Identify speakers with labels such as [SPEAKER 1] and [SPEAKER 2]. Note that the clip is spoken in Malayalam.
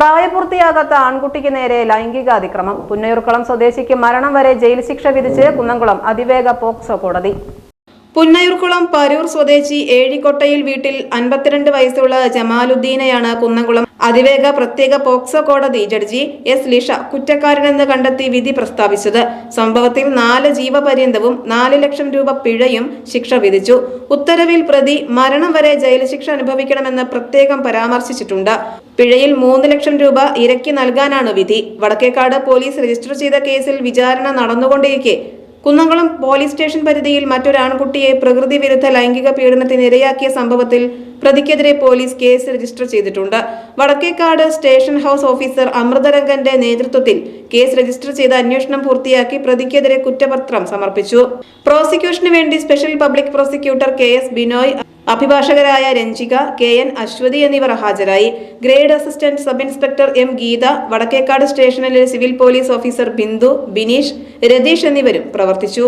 [SPEAKER 1] പ്രായപൂർത്തിയാകാത്ത ആൺകുട്ടിക്ക് നേരെ ലൈംഗിക അതിക്രമം പുന്നയൂർക്കുളം സ്വദേശിക്ക് മരണം വരെ ജയിൽ ശിക്ഷ വിധിച്ച് കുന്നംകുളം അതിവേഗ പോക്സോ കോടതി. പുന്നയൂർക്കുളം പരൂർ സ്വദേശി ഏഴിക്കൊട്ടയിൽ വീട്ടിൽ അൻപത്തിരണ്ട് വയസ്സുള്ള ജമാലുദ്ദീനെയാണ് കുന്നംകുളം. അതിവേഗ പ്രത്യേക പോക്സോ കോടതി ജഡ്ജി എസ് ലിഷ കുറ്റക്കാരനെന്ന് കണ്ടെത്തി വിധി പ്രസ്താവിച്ചത്. സംഭവത്തിൽ നാല് ജീവപര്യന്തവും നാല് ലക്ഷം രൂപ പിഴയും ശിക്ഷ വിധിച്ചു. ഉത്തരവിൽ പ്രതി മരണം വരെ ജയിൽ ശിക്ഷ അനുഭവിക്കണമെന്ന് പ്രത്യേകം പരാമർശിച്ചിട്ടുണ്ട്. പിഴയിൽ മൂന്ന് ലക്ഷം രൂപ ഇരക്കി നൽകാനാണ് വിധി. വടക്കേക്കാട് പോലീസ് രജിസ്റ്റർ ചെയ്ത കേസിൽ വിചാരണ നടന്നുകൊണ്ടിരിക്കെ കുന്നംകുളം പോലീസ് സ്റ്റേഷൻ പരിധിയിൽ മറ്റൊരാൺകുട്ടിയെ പ്രകൃതി വിരുദ്ധ ലൈംഗിക പീഡനത്തിന് ഇരയാക്കിയ സംഭവത്തിൽ പ്രതിക്കെതിരെ പോലീസ് കേസ് രജിസ്റ്റർ ചെയ്തിട്ടുണ്ട്. വടക്കേക്കാട് സ്റ്റേഷൻ ഹൗസ് ഓഫീസർ അമൃതരംഗന്റെ നേതൃത്വത്തിൽ കേസ് രജിസ്റ്റർ ചെയ്ത് അന്വേഷണം പൂർത്തിയാക്കി പ്രതിക്കെതിരെ കുറ്റപത്രം സമർപ്പിച്ചു. പ്രോസിക്യൂഷന് വേണ്ടി special public prosecutor K S Binoy അഭിഭാഷകരായ Ranjika K N Aswathy എന്നിവർ ഹാജരായി. Grade assistant sub inspector M Geetha Vadakkekad സ്റ്റേഷനിലെ civil police officer Bindu Bineesh Rathish എന്നിവരും പ്രവർത്തിച്ചു.